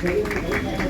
Gracias.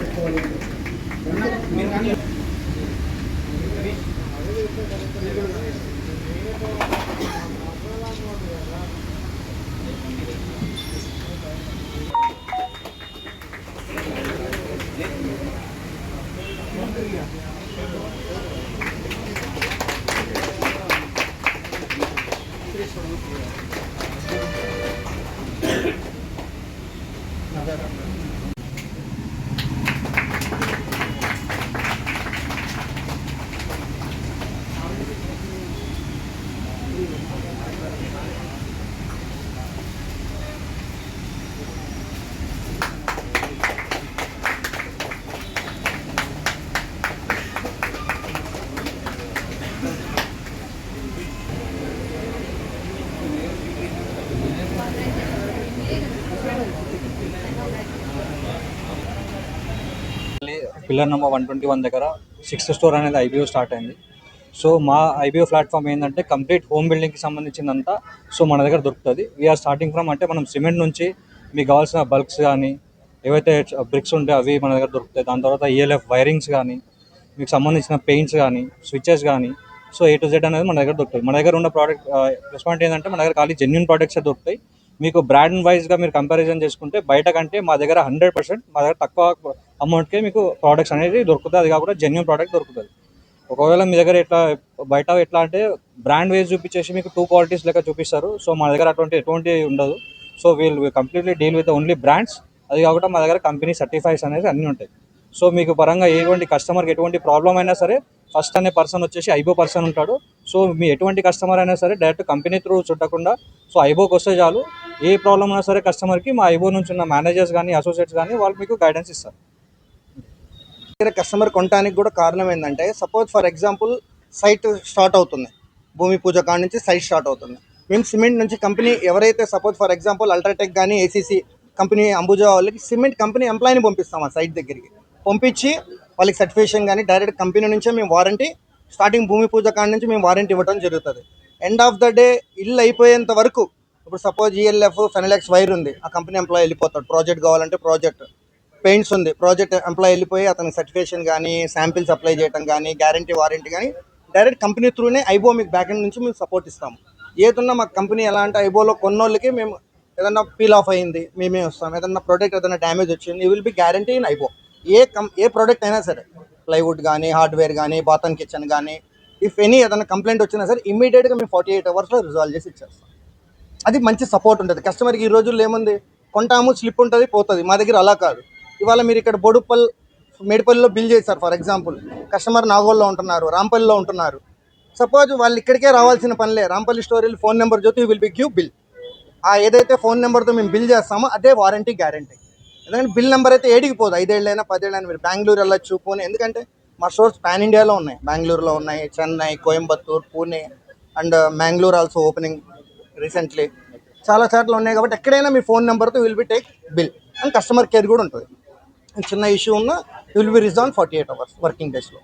Pillar number one twenty one దగ్గర sixth store అనేది IBO start అయింది. So మా ఐబీఓ ప్లాట్ఫామ్ ఏంటంటే కంప్లీట్ హోమ్ బిల్డింగ్కి సంబంధించిందంతా సో మన దగ్గర దొరుకుతుంది. వీఆర్ స్టార్టింగ్ ఫ్రమ్ అంటే మనం సిమెంట్ నుంచి మీకు కావాల్సిన బల్క్స్ కానీ ఏవైతే బ్రిక్స్ ఉంటే అవి మన దగ్గర దొరుకుతాయి. దాని తర్వాత ఈఎల్ఎఫ్ వైరింగ్స్ కానీ మీకు సంబంధించిన పెయింట్స్ కానీ స్విచెస్ కానీ సో ఏ టు జెడ్ అనేది మన దగ్గర దొరుకుతాయి. మన దగ్గర ఉన్న ప్రోడక్ట్ ప్లస్ పాయింట్ ఏంటంటే మన దగ్గర ఖాళీ జెన్యున్ ప్రోడక్ట్సే దొరుకుతాయి. మీకు బ్రాండ్ వైజ్గా మీరు కంపారిజన్ చేసుకుంటే బయట కంటే మా దగ్గర హండ్రెడ్ పర్సెంట్ మా దగ్గర తక్కువ అమౌంట్కే మీకు ప్రోడక్ట్స్ అనేది దొరుకుతుంది. అది కాకుండా జెన్యున్ ప్రోడక్ట్ దొరుకుతుంది. ఒకవేళ మీ దగ్గర ఎట్లా బయట ఎట్లా అంటే బ్రాండ్ వైజ్ చూపించేసి మీకు టూ క్వాలిటీస్ లెక్క చూపిస్తారు. సో మా దగ్గర అటువంటి ఎటువంటి ఉండదు. సో వీళ్ళు completely deal with only brands అది కాకుండా మా దగ్గర కంపెనీ సర్టిఫైస్ అనేది అన్నీ ఉంటాయి. సో మీకు పరంగా ఎటువంటి కస్టమర్కి ఎటువంటి ప్రాబ్లం అయినా సరే ఫస్ట్ అనే పర్సన్ వచ్చేసి ఐబో పర్సన్ ఉంటాడు. సో మీ ఎటువంటి కస్టమర్ అయినా సరే డైరెక్ట్ కంపెనీ త్రూ చుట్టకుండా సో ఐబోకి వస్తే చాలు. ఏ ప్రాబ్లం అయినా సరే కస్టమర్కి మా ఐబో నుంచి ఉన్న మేనేజర్స్ కానీ అసోసియేట్స్ కానీ వాళ్ళు మీకు గైడెన్స్ ఇస్తారు. దగ్గర కస్టమర్ కొనడానికి కూడా కారణం ఏంటంటే suppose for example site start అవుతుంది. భూమి పూజ కాడ నుంచి సైట్ స్టార్ట్ అవుతుంది. మేము సిమెంట్ నుంచి కంపెనీ ఎవరైతే సపోజ్ ఫర్ ఎగ్జాంపుల్ అల్ట్రాటెక్ కానీ ఏసీసీ కంపెనీ అంబుజా వాళ్ళకి సిమెంట్ కంపెనీ ఎంప్లాయీని పంపిస్తాం ఆ సైట్ దగ్గరికి. పంపించి వాళ్ళకి సర్టిఫికేషన్ కానీ డైరెక్ట్ కంపెనీ నుంచే మేము వారంటీ స్టార్టింగ్ భూమి పూజ కాడ నుంచి మేము వారంటీ ఇవ్వడం జరుగుతుంది. ఎండ్ ఆఫ్ ద డే ఇల్లు అయిపోయేంత వరకు ఇప్పుడు సపోజ్ ఈఎల్ఎఫ్ ఫెనలెక్స్ వైర్ ఉంది ఆ కంపెనీ ఎంప్లాయీ వెళ్ళిపోతాడు. ప్రాజెక్ట్ కావాలంటే ప్రాజెక్ట్ పెయింట్స్ ఉంది ప్రాజెక్ట్ ఎంప్లాయీ వెళ్ళిపోయి అతనికి సర్టిఫికేషన్ కానీ శాంపిల్స్ అప్లై చేయడం కానీ గ్యారంటీ వారంటీ కానీ డైరెక్ట్ కంపెనీ త్రూనే ఐబో మీకు బ్యాక్ ఎండ్ నుంచి మేము సపోర్ట్ ఇస్తాము. ఏదన్నా మాకు కంపెనీ ఎలా అంటే ఐబోలో కొన్నోళ్ళకి మేము ఏదన్నా పీల్ ఆఫ్ అయింది మేమే వస్తాం. ఏదన్నా ప్రోడక్ట్ ఏదైనా డ్యామేజ్ వచ్చింది ఈ will be guarantee in IBO ఏ కం ఏ ప్రోడక్ట్ అయినా సరే ప్లైవుడ్ కానీ హార్డ్వేర్ కానీ బాతన్ కిచెన్ కానీ ఇఫ్ ఎనీ ఏదైనా కంప్లైంట్ వచ్చినా సరే ఇమీడియట్గా మేము ఫార్టీ ఎయిట్ అవర్స్లో రిజాల్వ్ చేసి ఇచ్చేస్తాం. అది మంచి సపోర్ట్ ఉంటుంది. కస్టమర్కి ఈ రోజుల్లో ఏముంది? కొంటాము స్లిప్ ఉంటుంది పోతుంది. మా దగ్గర అలా కాదు. ఇవాళ మీరు ఇక్కడ బొడుపల్ మేడిపల్లిలో బిల్ చేశారు ఫర్ ఎగ్జాంపుల్ కస్టమర్ నాగోల్లో ఉంటున్నారు రాంపల్లిలో ఉంటున్నారు. సపోజ్ వాళ్ళు ఇక్కడికే రావాల్సిన పనిలే. రాంపల్లి స్టోరీలు phone number Jyothi will be give bill ఆ ఏదైతే ఫోన్ నెంబర్తో మేము బిల్ చేస్తామో అదే వారంటీ గ్యారంటీ ఎందుకంటే బిల్ నెంబర్ అయితే ఏడికి పోదు. ఐదేళ్ళైనా పదేళ్ళైనా మీరు బెంగళూరు వెళ్ళొచ్చు పూణే. ఎందుకంటే మా స్టోర్స్ పాన్ ఇండియాలో ఉన్నాయి. బెంగళూరులో ఉన్నాయి Chennai Coimbatore Pune and Mangalore also opening recently చాలా చోట్ల ఉన్నాయి కాబట్టి ఎక్కడైనా మీ ఫోన్ నెంబర్తో will be take bill. And customer care కూడా ఉంటుంది. చిన్న ఇష్యూ ఉన్న will be resolve forty eight hours working డేస్లో